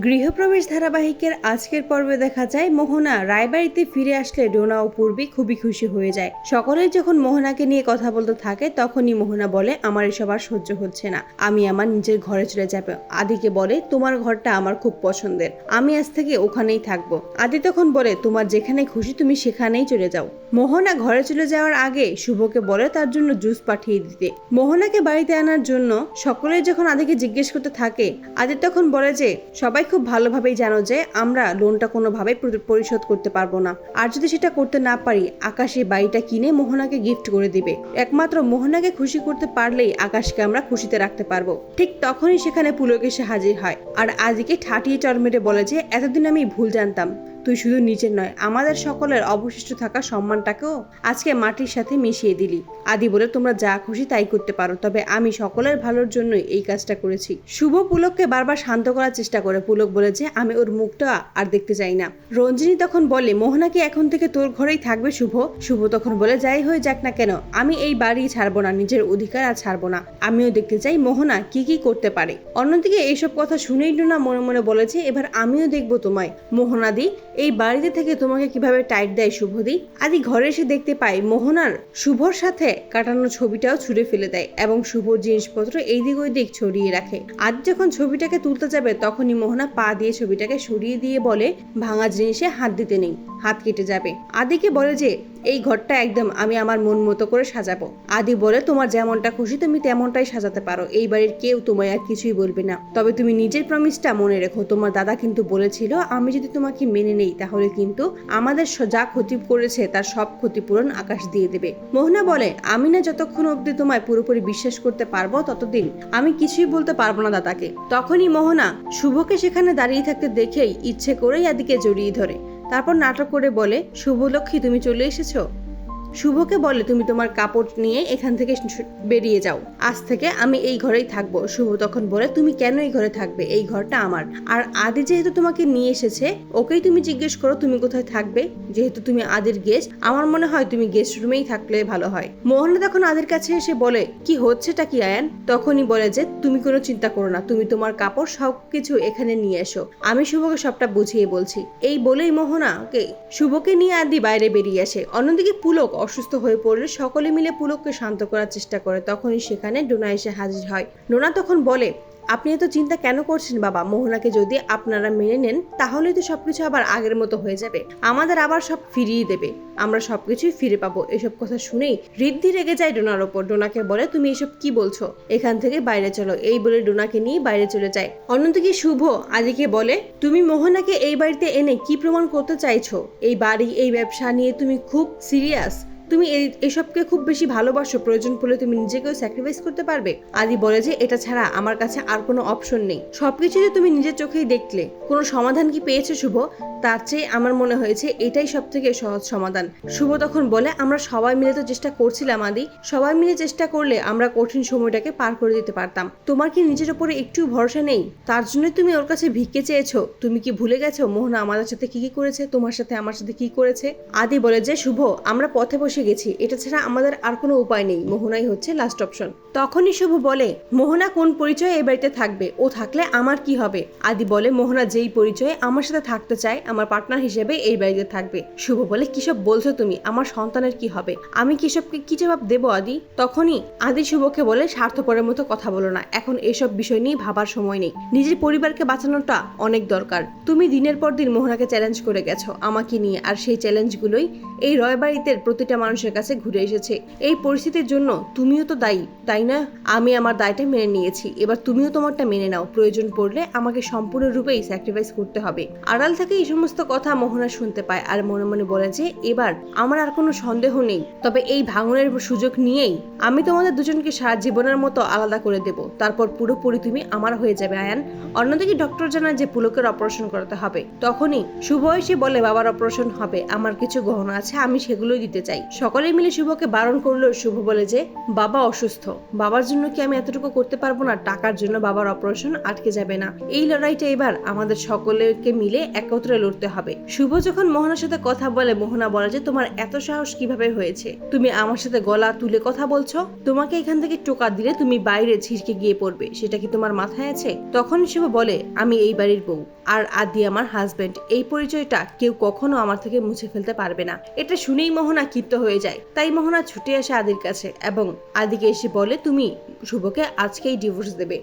গৃহপ্রবেশ ধারাবাহিকের আজকের পর্বে দেখা যায়, মোহনা রায়বাড়িতে ফিরে আসলে ডোনা ও পূর্বী খুবই খুশি হয়ে যায়। সকলেই যখন মোহনাকে নিয়ে কথা বলতে থাকে, তখনই মোহনা বলে, আমার এসব আর সহ্য হচ্ছে না। আমি আমার নিজের ঘরে চলে যাব। আদিকে বলে, তোমার ঘরটা আমার খুব পছন্দের। আমি আজ থেকে ওখানেই থাকব। আদি তখন বলে, তোমার যেখানে খুশি তুমি সেখানেই চলে যাও। মোহনা ঘরে চলে যাওয়ার আগে শুভকে বলে, তার জন্য জুস পাঠিয়ে দিতে। মোহনাকে বাড়িতে আনার জন্য সকলেই যখন আদিকে জিজ্ঞেস করতে থাকে, আদি তখন বলে যে, সবাই খুব ভালোভাবেই জানো যে আমরা লোনটা কোনোভাবেই পরি- পরিশোধ করতে পারব না। আর যদি সেটা করতে না পারি, আকাশ এই বাড়িটা কিনে মোহনাকে গিফট করে দিবে। একমাত্র মোহনাকে খুশি করতে পারলেই আকাশকে আমরা খুশিতে রাখতে পারব। ঠিক তখনই সেখানে পুলক এসে হাজির হয়। আর আজিকে ঠাটিয়ে চর মেরে বলে যে, এতদিন আমি ভুল জানতাম। তুই শুধু নিচের নয়, আমাদের সকলের অবশিষ্ট থাকা সম্মানটাকেও আজকে মাটির সাথে মিশিয়ে দিলি। আদি বলে তোমরা যা খুশি তাই করতে পারো, তবে আমি সকলের ভালোর জন্যই এই কাজটা করেছি। শুভ পুলককে বারবার শান্ত করার চেষ্টা করে, পুলক বলে যে, আমি ওর মুখটা আর দেখতে চাই না। রঞ্জিনী তখন বলে, মোহনা কি এখন থেকে তোর ঘরেই থাকবে, শুভ? শুভ তখন বলে, যাই হয়ে যাক না কেন, আমি এই বাড়ি ছাড়বো না, নিজের অধিকার আর ছাড়বো না। আমিও দেখতে চাই মোহনা কি কি করতে পারে। অন্যদিকে এইসব কথা শুনেই না মনে মনে বলেছে এবার আমিও দেখব তোমায়। মোহনাদি এই বাড়িতে থেকে তোমাকে কীভাবে টাইট দেয় শুভদি আদি ঘরে এসে দেখতে পাই মোহনার শুভর সাথে কাটানো ছবিটাও ছুঁড়ে ফেলে দেয় এবং শুভর জিনিসপত্র এই দিক ওই দিক ছড়িয়ে রাখে। আজ যখন ছবিটাকে তুলতে যাবে, তখনই মোহনা পা দিয়ে ছবিটাকে সরিয়ে দিয়ে বলে, ভাঙা জিনিসে হাত দিতে নেই। হাত কেটে যাবে। আদিকে বলে যে, এই ঘরটা একদম আমি আমার মন মতো করে সাজাবো। আদি বলে, তোমার যেমনটা খুশি তুমি তেমনটাই সাজাতে পারো। এই বাড়ির কেউ তোমায় আর কিছুই বলবে না। তবে তুমি নিজের প্রমিসটা মনে রেখো। তোমার দাদা কিন্তু বলেছিল, আমি যদি তোমাকে মেনে নেই, তাহলে কিন্তু আমাদের যা ক্ষতি করেছে তার সব ক্ষতিপূরণ আকাশ দিয়ে দেবে। মোহনা বলে, আমি না যতক্ষণ অবধি তোমায় পুরোপুরি বিশ্বাস করতে পারব, ততদিন আমি কিছুই বলতে পারব না দাদাকে। তখনই মোহনা শুভকে সেখানে দাঁড়িয়ে থাকতে দেখেই ইচ্ছে করেই আদিকে জড়িয়ে ধরে। তারপর নাটক করে বলে শুভলক্ষ্মী তুমি চলে এসেছ? শুভকে বলে, তুমি তোমার কাপড় নিয়ে এখান থেকে বেরিয়ে যাও। আজ থেকে আমি এই ঘরেই থাকব। শুভ তখন বলে, তুমি কেন এই ঘরে থাকবে? এই ঘরটা আমার। আর আদি যেহেতু তোমাকে নিয়ে এসেছে, ওকেই তুমি জিজ্ঞেস করো তুমি কোথায় থাকবে। যেহেতু তুমি আদির গেস্ট আমার মনে হয় তুমি গেস্ট রুমেই থাকলে ভালো হয়। মোহনা তখন আদির কাছে এসে বলে, কি হচ্ছেটা কি, আয়ান? তখনই বলে যে, তুমি কোনো চিন্তা করো না, তুমি তোমার কাপড় সব কিছু এখানে নিয়ে এসো। আমি শুভকে সবটা বুঝিয়ে বলছি। এই বলেই মোহনাকে, শুভকে নিয়ে আদি বাইরে বেরিয়ে আসে। অন্যদিকে পুলক অসুস্থ হয়ে পড়লে সকলে মিলে পুলককে শান্ত করার চেষ্টা করে, তখনই সেখানে ডোনা এসে হাজির হয়। ডোনা তখন বলে, আপনি এত চিন্তা কেন করছেন বাবা? মোহনাকে যদি আপনারা মেনে নেন, তাহলেই তো সবকিছু আবার আগের মতো হয়ে যাবে। আমাদের আবার সব ফিরিয়ে দেবে। আমরা সবকিছুই ফিরে পাবো। এসব কথা শুনেই ঋদ্ধি রেগে যায় ডোনার ওপর। ডোনাকে বলে, তুমি এসব কি বলছো? এখান থেকে বাইরে চলো। এই বলে ডোনাকে নিয়ে বাইরে চলে যায়। অন্যদিকে শুভ আদিকে বলে, তুমি মোহনাকে এই বাড়িতে এনে কি প্রমাণ করতে চাইছো? এই বাড়ি, এই ব্যবসা নিয়ে তুমি খুব সিরিয়াস। তুমি এসবকে খুব বেশি ভালোবাসো, প্রয়োজন পড়লে তুমি নিজেকেও স্যাক্রিফাইস করতে পারবে। আদি বলে যে, এটা ছাড়া আমার কাছে আর কোনো অপশন নেই। সবকিছু যে তুমি নিজের চোখেই দেখলে, কোনো সমাধান কি পেয়েছ, শুভ? তার চেয়ে আমার মনে হয়েছে, এটাই সব থেকে সহজ সমাধান। শুভ তখন বলে, আমরা সবাই মিলে তো চেষ্টা করছিলাম, আদি। সবাই মিলে চেষ্টা করলে আমরা কঠিন সময়টাকে পার করে দিতে পারতাম। তোমার কি নিজের উপরে একটু ভরসা নেই? তার জন্য তুমি ওর কাছে ভিক্ষে চেয়েছো। তুমি কি ভুলে গেছো? মোহনা আমাদের সাথে কি কি করেছে? তোমার সাথে আমার সাথে কি করেছে? আদি বলে যে, শুভ, আমরা পথে বসে গেছি। এটা ছাড়া আমাদের আর কোনো উপায় নেই, মোহনাই হচ্ছে লাস্ট অপশন তখনই শুভ বলে, মোহনা কোন পরিচয়ে এই বাড়িতে থাকবে? ও থাকলে আমার কি হবে? আদি বলে, মোহনা যেই পরিচয়ে আমার সাথে থাকতে চায়, আমার পার্টনার হিসেবে এই বাড়িতে থাকবে। শুভ বলে, কিসব বলছো তুমি? আমার সন্তানের কি হবে? আমি কিসবকে কি জবাব দেবো আদি? তখনই আদি শুভকে বলে, স্বার্থপরের মতো কথা বলো না। এখন এসব বিষয় নিয়ে ভাবার সময় নেই। নিজের পরিবারকে বাঁচানোটা অনেক দরকার। তুমি দিনের পর দিন মোহনাকে চ্যালেঞ্জ করে গেছো আমাকে নিয়ে, আর সেই চ্যালেঞ্জগুলোই এই রয় বাড়িতে প্রতিটা মানুষের কাছে ঘুরে এসেছে। এই পরিস্থিতির জন্য তুমিও তো দায়ী, তাই না? আমি আমার দায়টা মেনে নিয়েছি। এবার তুমিও তোমারটা মেনে নাও। প্রয়োজন পড়লে আমাকে সম্পূর্ণরূপেই স্যাক্রিফাইস করতে হবে। আড়াল থেকে এই সমস্ত কথা মোহনা শুনতে পায় আর মনে মনে বলে যে, এবার আমার আর কোনো সন্দেহ নেই। তবে এই ভাঙনের সুযোগ নিয়েই আমি তোমাদের দুজনকে সারা জীবনের মতো আলাদা করে দেব। তারপর পুরোপুরি তুমি আমার হয়ে যাবে, আয়ান। অন্যদিকে ডক্টর জানায় যে, পুলকের অপারেশন করাতে হবে। তখনই এসে বলে, বাবার অপারেশন হবে। আমার কিছু গহনা আছে, আমি সেগুলোই দিতে চাই। সকলে মিলে শুভকে বারণ করলেও শুভ বলে যে, বাবা অসুস্থ। বাবার জন্য কি আমি এতটুকু করতে পারব না? টাকার জন্য বাবার অপারেশন আটকে যাবে না। এই লড়াইটা এবার আমাদের সকলেকে মিলে একত্রে লড়তে হবে। শুভ যখন মোহনার সাথে কথা বলে, মোহনা বলে যে, তোমার এত সাহস কীভাবে হয়েছে? তুমি আমার সাথে গলা তুলে কথা বলছো? তোমাকে এখান থেকে টোকা দিলে তুমি বাইরে ছিটকে গিয়ে পড়বে। সেটা কি তোমার মাথায় আছে? তখন শুভ বলে, আমি এই বাড়ির বউ। আর আদি আমার হাজবেন্ড এই পরিচয়টা কেউ কখনো আমার থেকে মুছে ফেলতে পারবে না। এটা শুনেই মোহনা ক্ষিপ্ত হয়ে যায়। তাই মোহনা ছুটে আসে আদির কাছে এবং আদিকে এসে বলে, তুমি শুভকে আজকেই ডিভোর্স দেবে।